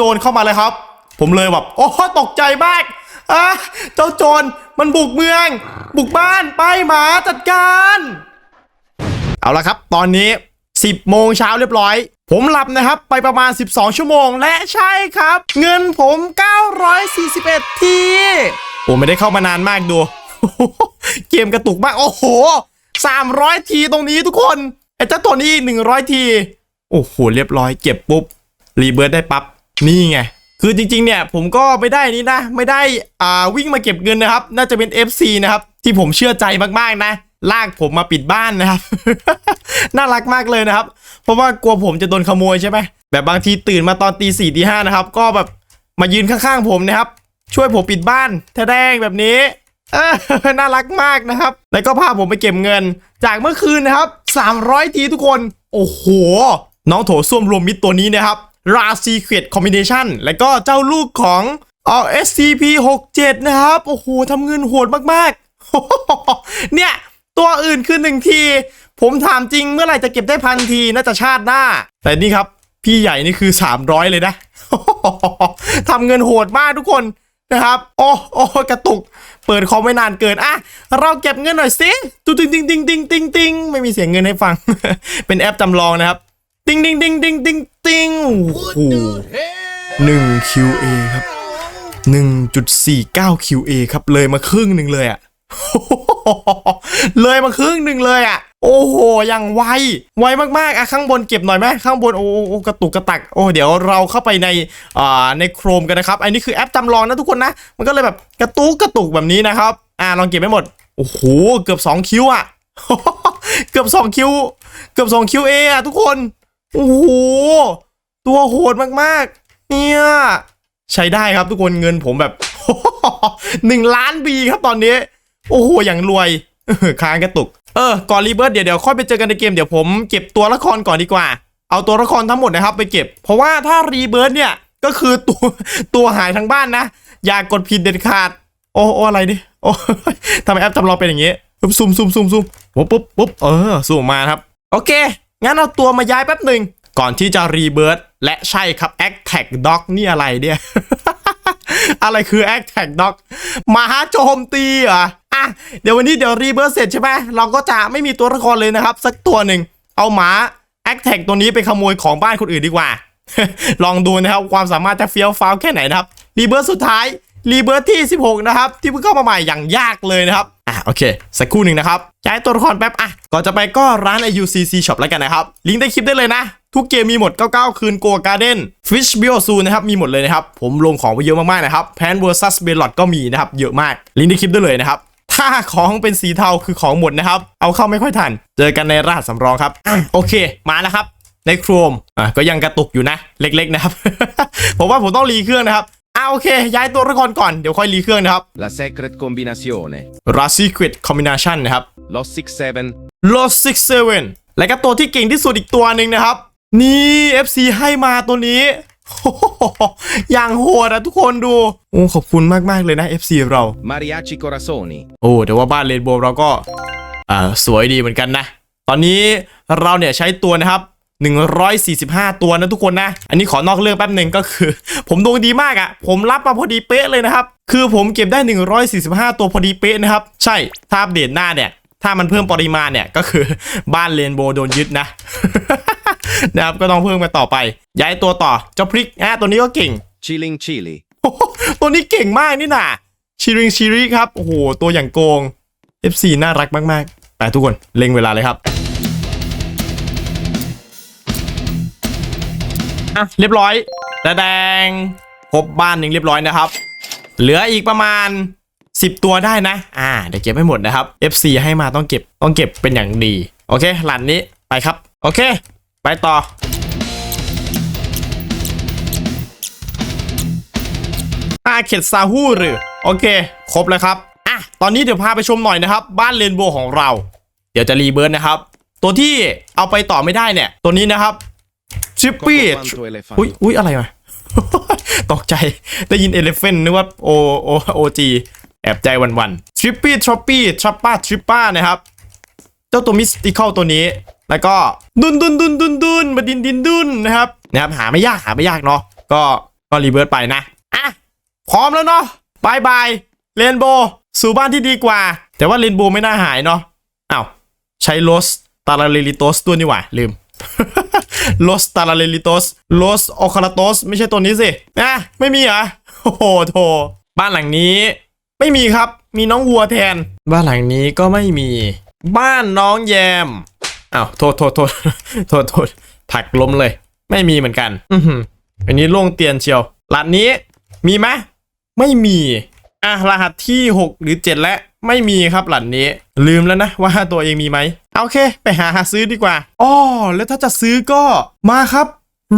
จรเข้ามาเลยครับ ผมเลยแบบโอ้ตกใจมากอะเจ้าโจรมันบุกเมือง บุกบ้านไปหมาจัดการ เอาละครับ ตอนนี้ 10โมงเช้าเรียบร้อย ผมหลับนะครับ ไปประมาณ 12 ชั่วโมง และใช่ครับ เงินผม 941 ทีผมไม่ได้เข้ามานานมากดู เกมกระตุกมาก โอ้โห 300 ทีตรงนี้ทุกคนไอ้เจ้าตัวนี้ 100 ที โอ้โห เรียบร้อยเก็บปุ๊บ รีเบิร์ดได้ปั๊บ นี่ไง คือจริงๆ เนี่ยผมก็ไม่ได้นี่นะ ไม่ได้อ่าวิ่งมาเก็บเงินนะครับ น่าจะเป็น FC นะครับ ที่ผมเชื่อใจมากๆนะลากผมมาปิดบ้านนะครับ น่ารักมากเลยนะครับ เพราะว่ากลัวผมจะโดนขโมยใช่ไหมแบบบางทีตื่นมาตอนตีสี่ตีห้านะครับ ก็แบบมายืนข้างๆผมนะครับ ช่วยผมปิดบ้านแท้แดงแบบนี้น่ารักมากนะครับ แล้วก็พาผมไปเก็บเงิน จากเมื่อคืนนะครับ 300 ทีทุกคน โอ้โห น้องโถส้วมรวมมิตรตัวนี้นะครับ ราซีเ e ดคอมบิเนชันแล้วก็เจ้าลูกของอ SCP 67นะครับ โอ้โหทำเงินโหดมากๆ เนี่ย ตัวอื่นคือหนึ่งที ผมถามจริงเมื่อไหร่จะเก็บได้พันทีน่าจะชาติหน้า แต่นี่ครับ พี่ใหญ่นี่คือ 300 เลยนะทำเงินโหดมากทุกคนนะครับ โอ้โอ้กระตุก เปิดคอมไม่นานเกิน อะ เราเก็บเงินหน่อยสิตุ้งติงติงติงติงติงติงไม่มีเสียงเงินให้ฟัง เป็นแอปจำลองนะครับ ติงติงติงติงติงติงโอ้โหหนึ่ง QA ครับ1.49 QA ครับ เลยมาครึ่งหนึ่งเลยอะเลยมาครึ่งหนึ่งเลยอะโอ้โหอย่างไว ไวมากๆอะข้างบนเก็บหน่อยไหมข้างบนโอ้โอ้โอ้กระตุกกระตัก โอ้เดี๋ยวเราเข้าไปในอ่าในโครมกันนะครับ อันนี้คือแอปจำลองนะทุกคนนะ มันก็เลยแบบกระตุกกระตุกแบบนี้นะครับ อ่าลองเก็บให้หมด โอ้โหเกือบ 2 คิวอะเกือบ 2 คิว เกือบ 2 คิวเออะทุกคน โอ้โห ตัวโหดมากๆ เนี่ย ใช้ได้ครับทุกคนเงินผมแบบหนึ่งล้านบีครับตอนนี้ โอ้โห อย่างรวยค้างกระตุก เออ ก่อนรีเบิร์ดเดี๋ยวเดี๋ยวค่อยไปเจอกันในเกมเดี๋ยวผมเก็บตัวละครก่อนดีกว่า เอาตัวละครทั้งหมดนะครับไปเก็บ เพราะว่าถ้ารีเบิร์ดเนี่ยก็คือตัวตัวหายทั้งบ้านนะ อย่ากดผิดเด็ดขาด โอ้โอ้อะไรดิโอ้ทำไมแอปจำลองเป็นอย่างงี้ซุ่มซุ่มซุ่มซุ่มปุ๊บปุ๊บปุ๊บเออซูมมาครับ โอเค งั้นเอาตัวมาย้ายแป๊บหนึ่งก่อนที่จะรีเบิร์ดและใช่ครับ a c t a g Dog นี่อะไรเนี่ย อะไรคือ a c t a g Dog หมาโจมตีเหรออะเดี๋ยววันนี้เดี๋ยวรีเบิร์ดเสร็จใช่ไหมเราก็จะไม่มีตัวละครเลยนะครับ สักตัวหนึ่งเอาหมา a c t a g ตัวนี้ไปขโมยของบ้านคนอื่นดีกว่า ลองดูนะครับความสามารถจะเฟี้ยวฟ้าวแค่ไหนนะครับรีเบิร์ดสุดท้าย รีเบิร์ดที่16 นะครับ ที่เพิ่งเข้ามาใหม่อย่างยากเลยนะครับ อะโอเค สักครู่หนึ่งนะครับย้ายตัวละครแป๊บอะ ก่อนจะไปก็ร้าน IUCC Shop แล้วกันนะครับ ลิงก์ใต้คลิปได้เลยนะ ทุกเกมมีหมด 99 คืนโกการ์เด้นฟิชบิโอซูนะครับ มีหมดเลยนะครับ ผมลงของไปเยอะมากๆนะครับแพนเวอร์ซัสเบลลอดก็มีนะครับ เยอะมาก ลิงก์ใต้คลิปได้เลยนะครับถ้าของเป็นสีเทาคือของหมดนะครับ เอาเข้าไม่ค่อยทัน เจอกันในรหัสสำรองครับอะโอเค มาแล้วครับ ในโครมอะก็ยังกระตุกอยู่นะ เล็กๆนะครับ ผมว่าผมต้องรีเครื่องนะครับ อะโอเค ย้ายตัวละครก่อนเดี๋ยวค่อยรีเครื่องนะครับ La Secret Combinazione, r a Secret Combination นะครับ Lost 67, Lost Six Seven และก็ตัวที่เก่งที่สุดอีกตัวหนึ่งนะครับ นี่ FC ให้มาตัวนี้โอ้โหอย่างโหดอะทุกคนดู โอ้ขอบคุณมากๆเลยนะ FC เรา Mariachi Corazoni, โอ้แต่ว่าบ้านเรนโบว์เราก็อ่าสวยดีเหมือนกันนะ ตอนนี้เราเนี่ยใช้ตัวนะครับ 145 ตัวนะทุกคนนะ อันนี้ขอนอกเรื่องแป๊บหนึ่งก็คือ ผมดวงดีมากอะ่ะ ผมรับมาพอดีเป๊ะเลยนะครับ คือผมเก็บได้ 145 ตัวพอดีเป๊ะนะครับ ใช่ถ้าอัปเดตหน้าเนี่ย ถ้ามันเพิ่มปริมาณเนี่ยก็คือบ้านเรนโบว์โดนยึดนะนะครับก็ต้องเพิ่มกันต่อไป ย้ายตัวต่อเจ้าพริกอะตัวนี้ก็เก่ง Chilling Chili, โอ้โหตัวนี้เก่งมากนี่น่ะชิริงชิริครับโอ้โหตัวอย่างโกง FC น่ารักมากๆไปทุกคนเล็งเวลาเลยครับ อะเรียบร้อยแดงครบบ้านหนึ่งเรียบร้อยนะครับ เหลืออีกประมาณ 10 ตัวได้นะ อ่าเดี๋ยวเก็บให้หมดนะครับ FC ให้มาต้องเก็บต้องเก็บเป็นอย่างดี โอเค หลันนี้ไปครับ โอเค ไปต่ออาเขตซาฮูหรือโอเค ครบแล้วครับ อะ ตอนนี้เดี๋ยวพาไปชมหน่อยนะครับ บ้านเรนโบว์ของเรา เดี๋ยวจะรีเบิร์ดนะครับ ตัวที่เอาไปต่อไม่ได้เนี่ย ตัวนี้นะครับ ชิปปี้ Cocco Elephant, อุ้ยอุ้ยอะไรมาตกใจได้ยินเอเลฟเฟนนึกว่าโอโอโอจีแอบใจวันวันทริปปี้ทรอปปี้ทรัปป้าทริปป้านะครับ เจ้าตัวมิสติคอลตัวนี้ แล้วก็ดุนดุนดุนดุนดุนมาดินดินดุนนะครับนะครับหาไม่ยากหาไม่ยากเนาะก็ก็รีเบิร์ตไปนะอะพร้อมแล้วเนาะบายบายเรนโบสู่บ้านที่ดีกว่า แต่ว่าเรนโบไม่น่าหายเนาะอ้าวใช้โลสตาราเลลิโตสตัวนี่หว่าลืม โลสตาราเลลิโตสโลสโอคาราโตสไม่ใช่ตัวนี้สินะไม่มีเหรอโอ้โหโถบ้านหลังนี้ ไม่มีครับ มีน้องวัวแทน บ้านหลังนี้ก็ไม่มี บ้านน้องแยมอ้าวโทษโทษโทษโทษโทษผลักล้มเลย ไม่มีเหมือนกัน อือหืออันนี้โล่งเตียนเชียวหลัดนี้มีไหมไม่มีอะรหัสที่ 6 หรือ 7 และ ไม่มีครับหลัดนี้ ลืมแล้วนะว่าตัวเองมีไหมเอา โอเค ไปหาหาซื้อดีกว่าอ๋อแล้วถ้าจะซื้อก็มาครับ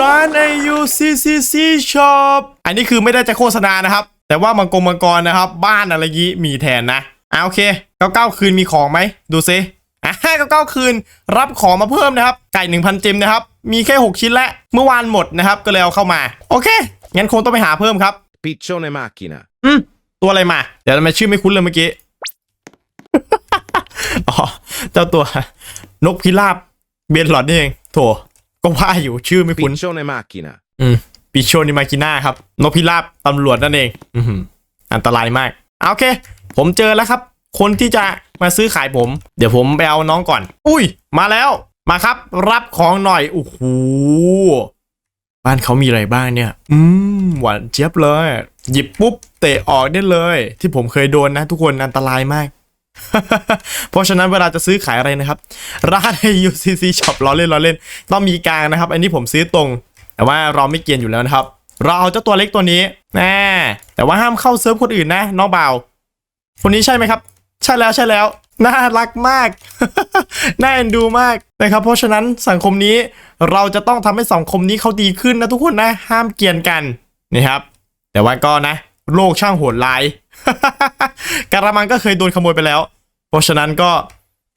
ร้าน AUCCC Shop อันนี้คือไม่ได้จะโฆษณานะครับ แต่ว่ามังกรมังกรนะครับ บ้านอะไรงี้มีแทนนะอ่าโอเค99คืนมีของไหมดูซิอะ99คืนรับของมาเพิ่มนะครับ ไก่1,000จิมนะครับ มีแค่6ชิ้นแล้วเมื่อวานหมดนะครับ ก็เลยเอาเข้ามา โอเค งั้นคงต้องไปหาเพิ่มครับ Piccione macchina. อืมตัวอะไรมา เดี๋ยวทำไมชื่อไม่คุ้นเลยเมื่อกี้อ๋อ เจ้าตัวนกพิราบเบนหลอดนี่เองโถก็ว่าอยู่ชื่อไม่คุ้น Piccione macchina. อืมปิโชนิมากิน่าครับนกพิราบตำรวจนั่นเอง อือหืออันตรายมากเอาโอเค ผมเจอแล้วครับ คนที่จะมาซื้อขายผม เดี๋ยวผมไปเอาน้องก่อน อุ้ย มาแล้วมาครับ รับของหน่อยโอ้โหบ้านเขามีอะไรบ้างเนี่ย อืมหวานเจี๊ยบเลย หยิบปุ๊บเตะออกได้เลย ที่ผมเคยโดนนะทุกคนอันตรายมาก เพราะฉะนั้นเวลาจะซื้อขายอะไรนะครับร้าน UCC Shop ล้อเล่นล้อเล่น ต้องมีกลางนะครับ อันนี้ผมซื้อตรง แต่ว่าเราไม่เกียนอยู่แล้วนะครับ เราเอาเจ้าตัวเล็กตัวนี้แน่แต่ว่าห้ามเข้าเซิร์ฟคนอื่นนะน้องบ่าคนนี้ใช่ไหมครับ ใช่แล้วใช่แล้วน่ารักมาก น่าเอ็นดูมากนะครับ เพราะฉะนั้นสังคมนี้เราจะต้องทำให้สังคมนี้เขาดีขึ้นนะทุกคนนะ ห้ามเกลียนกันนี่ครับ แต่ว่าก็นะ โลกช่างโหดร้าย การะมังก็เคยโดนขโมยไปแล้ว เพราะฉะนั้นก็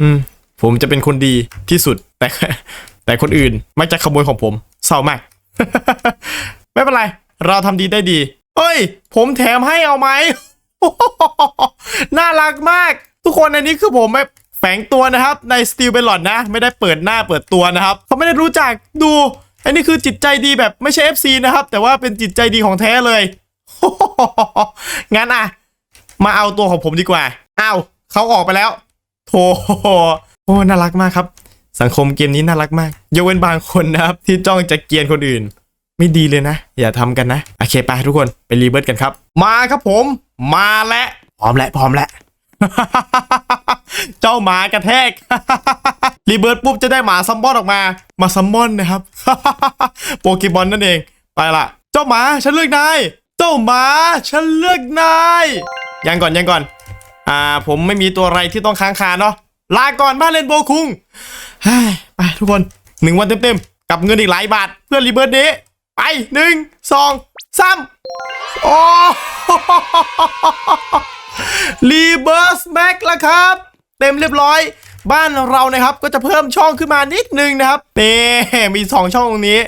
อืม ผมจะเป็นคนดีที่สุด แต่ แต่คนอื่นมักจะขโมยของผมเศร้ามาก ไม่เป็นไร เราทำดีได้ดีเฮ้ย ผมแถมให้เอาไหม น่ารักมาก ทุกคนอันนี้คือผมไม่แฝงตัวนะครับ ในสตีลเบลลอนนะ ไม่ได้เปิดหน้าเปิดตัวนะครับ เขาไม่ได้รู้จักดู อันนี้คือจิตใจดีแบบไม่ใช่ FC นะครับ แต่ว่าเป็นจิตใจดีของแท้เลย งั้นอะ มาเอาตัวของผมดีกว่า อ้าวเขาออกไปแล้วโถโอ้น่ารักมากครับ สังคมเกมนี้น่ารักมากยกเว้นบางคนนะครับ ที่จ้องจะเกลียนคนอื่น ไม่ดีเลยนะ อย่าทำกันนะ โอเคไปทุกคนไปรีเบิร์ตกันครับ มาครับผม มาแล้วพร้อมแล้วพร้อมแล้วเจ้าหมากระแทก รีเบิร์ตปุ๊บจะได้หมาซัมมอนออกมา มาซัมมอนนะครับ โปเกมอนนั่นเอง ไปละ เจ้าหมาฉันเลือกนาย เจ้าหมาฉันเลือกนาย ยังก่อนยังก่อน อ่า ผมไม่มีตัวอะไรที่ต้องค้างคาเนาะลาก่อนบ้านเล่นโบคุงไปทุกคนหนึ่งวันเต็มๆกับเงินอีกหลายบาทเพื่อรีเบิร์ตนี้ไปหนึ่งสองสามโอ้รีเบิร์สแม็กแล้วครับ เต็มเรียบร้อย บ้านเรานะครับก็จะเพิ่มช่องขึ้นมานิดนึงนะครับเนี่มี2ช่องตรงนี้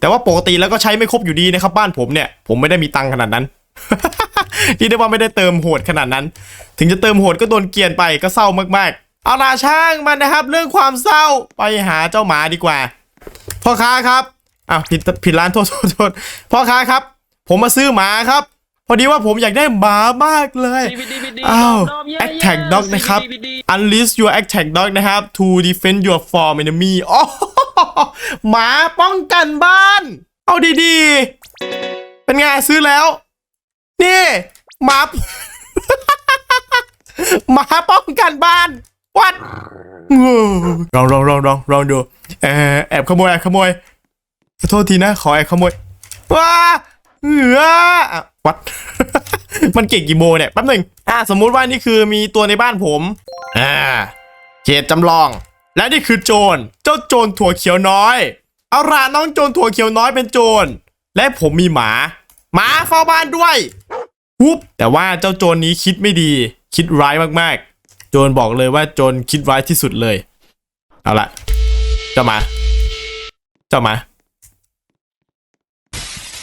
แต่ว่าปกติแล้วก็ใช้ไม่ครบอยู่ดีนะครับ บ้านผมเนี่ย ผมไม่ได้มีตังค์ขนาดนั้น ที่ได้ว่าไม่ได้เติมโหดขนาดนั้น ถึงจะเติมโหดก็โดนเกลียนไปก็เศร้ามากๆ เอาล่ะช่างมันนะครับ เรื่องความเศร้าไปหาเจ้าหมาดีกว่า พ่อค้าครับอ้าวผิดผิดร้านโทษโทษโทษพ่อค้าครับ ผมมาซื้อหมาครับ พอดีว่าผมอยากได้หมามากเลยอ้าว Attack Dog นะครับ Unleash your Attack Dog นะครับ to defend your farm enemy อ๋อหมาป้องกันบ้าน เอาดีๆ เป็นไงซื้อแล้ว นี่ หมาหมาป้องกันบ้านวัดลองลองลองลองลองดูเออแอบขโมยแอบขโมยขอโทษทีนะ ขอแอบขโมยว้าเหือวัด มันเก่งกี่โมเนี่ยแป๊บหนึ่งอ่าสมมุติว่านี่คือมีตัวในบ้านผมอ่าเขตจำลอง และนี่คือโจรเจ้าโจรถั่วเขียวน้อย เอาละน้องโจรถั่วเขียวน้อยเป็นโจรและผมมีหมา หมาเฝ้าบ้านด้วย ฮุบแต่ว่าเจ้าโจรนี้คิดไม่ดี คิดร้ายมากๆ โจรบอกเลยว่าโจรคิดร้ายที่สุดเลย เอาละเจ้าหมา เจ้าหมา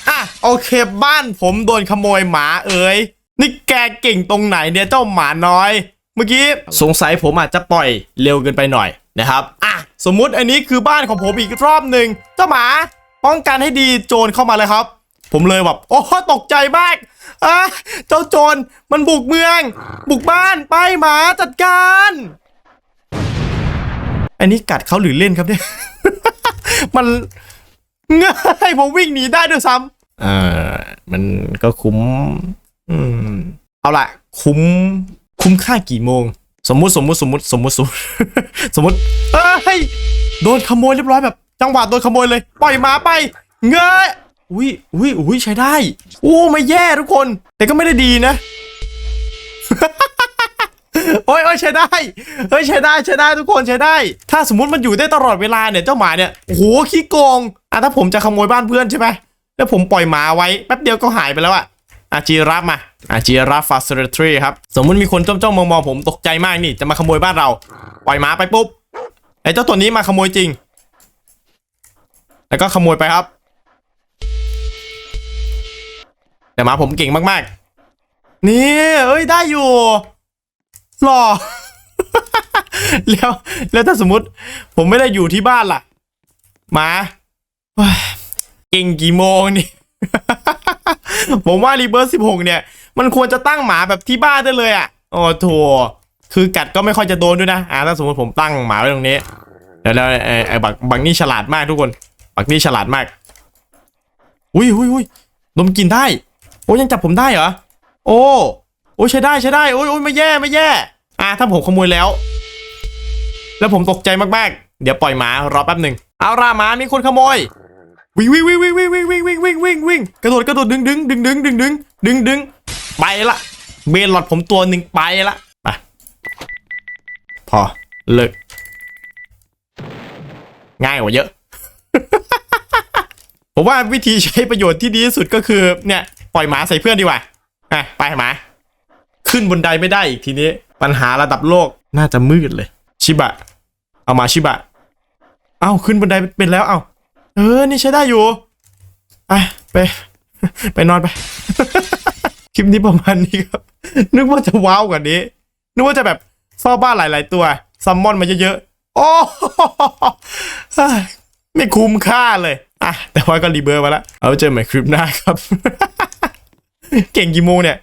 อะโอเคบ้านผมโดนขโมยหมาเอ๋ยนี่แกเก่งตรงไหนเนี่ยเจ้าหมาน้อย เมื่อกี้สงสัยผมอาจจะปล่อยเร็วเกินไปหน่อยนะครับอะสมมุติอันนี้คือบ้านของผมอีกรอบหนึ่งเจ้าหมาป้องกันให้ดีโจรเข้ามาเลยครับ ผมเลยแบบโอ้ตกใจมาก อะเจ้าโจรมันบุกเมือง บุกบ้านไปหมาจัดการ อันนี้กัดเขาหรือเล่นครับเนี่ย มันง่ายผมวิ่งหนีได้ด้วยซ้ำเออมันก็คุ้ม อืม เอาล่ะ คุ้ม คุ้มค่ากี่โมง สมมุติสมมุติสมมุติสมมุติสมมุติสมมุติเอ้ยโดนขโมยเรียบร้อยแบบ จังหวะโดนขโมยเลย ปล่อยหมาไป เงย อุ้ยอุ้ยอุ้ยใช้ได้โอ้ไม่แย่ทุกคน แต่ก็ไม่ได้ดีนะโอ้ยโอ้ยใช้ได้เฮ้ยใช้ได้ใช้ได้ทุกคนใช้ได้ ถ้าสมมติมันอยู่ได้ตลอดเวลาเนี่ยเจ้าหมาเนี่ยโอ้โหขี้โกงอะถ้าผมจะขโมยบ้านเพื่อนใช่ไหมแล้วผมปล่อยหมาไว้แป๊บเดียวก็หายไปแล้วอะอาจีรับมาอาจีรับฟาสเตอร์ทรีครับสมมติมีคนจ้องจ้องมองมองผมตกใจมากนี่จะมาขโมยบ้านเรา ปล่อยหมาไปปุ๊บไอ้เจ้าตัวนี้มาขโมยจริง แล้วก็ขโมยไปครับ แต่หมาผมเก่งมากๆ นี่เอ้ยได้อยู่หล่อแล้ว แล้วถ้าสมมติ ผมไม่ได้อยู่ที่บ้านล่ะหมาเฮ้ยเก่งกี่โมงนี่ ผมว่ารีเบิร์สสิบหกเนี่ย มันควรจะตั้งหมาแบบที่บ้านได้เลยอะโอ้โถคือกัดก็ไม่ค่อยจะโดนด้วยนะอ่าถ้าสมมติผมตั้งหมาไว้ตรงนี้แล้วแล้วไอ้ไอ้บักบักนี่ฉลาดมากทุกคน บักนี่ฉลาดมาก อุ้ยอุ้ยอุ้ยดมกลินได้ โอ้ยังจับผมได้เหรอ โอ้ โอ้ยใช้ได้ใช้ได้ โอ้ยโอ้ยไม่แย่ไม่แย่ อะถ้าผมขโมยแล้ว แล้วผมตกใจมากๆ เดี๋ยวปล่อยหมารอแป๊บหนึ่งเอาราหมามีคนขโมย วิ่งวิ่งวิ่งวิ่งวิ่งวิ่งวิ่งวิ่งวิ่งวิ่งวิ่งกระโดดกระโดดดึงดึงดึงดึงดึงดึงดึงดึงไปละเบนหลอดผมตัวหนึ่งไปละไปพอเลิกง่ายกว่าเยอะผมว่าวิธีใช้ประโยชน์ที่ดีที่สุดก็คือเนี่ย ปล่อยหมาใส่เพื่อนดีกว่าอะไปหมา ขึ้นบนไดไม่ได้อีกทีนี้ ปัญหาระดับโลกน่าจะมืดเลย ชิบะ เอามาชิบะ เอ้าขึ้นบนไดเป็นแล้วเอ้าเออ นี่ใช้ได้อยู่ไปไป ไปนอนไป คลิปนี้ประมาณนี้ครับ นึกว่าจะว้าวกว่านี้ นึกว่าจะแบบเฝ้าบ้านหลาย ๆ ตัวซัมมอนมาเยอะๆ โอ้ไม่คุ้มค่าเลย อะ แต่ว่าก็รีเบิร์มาแล้ว เอาเจอใหม่คลิปหน้าครับ เก่งกี่โมงเนี่ย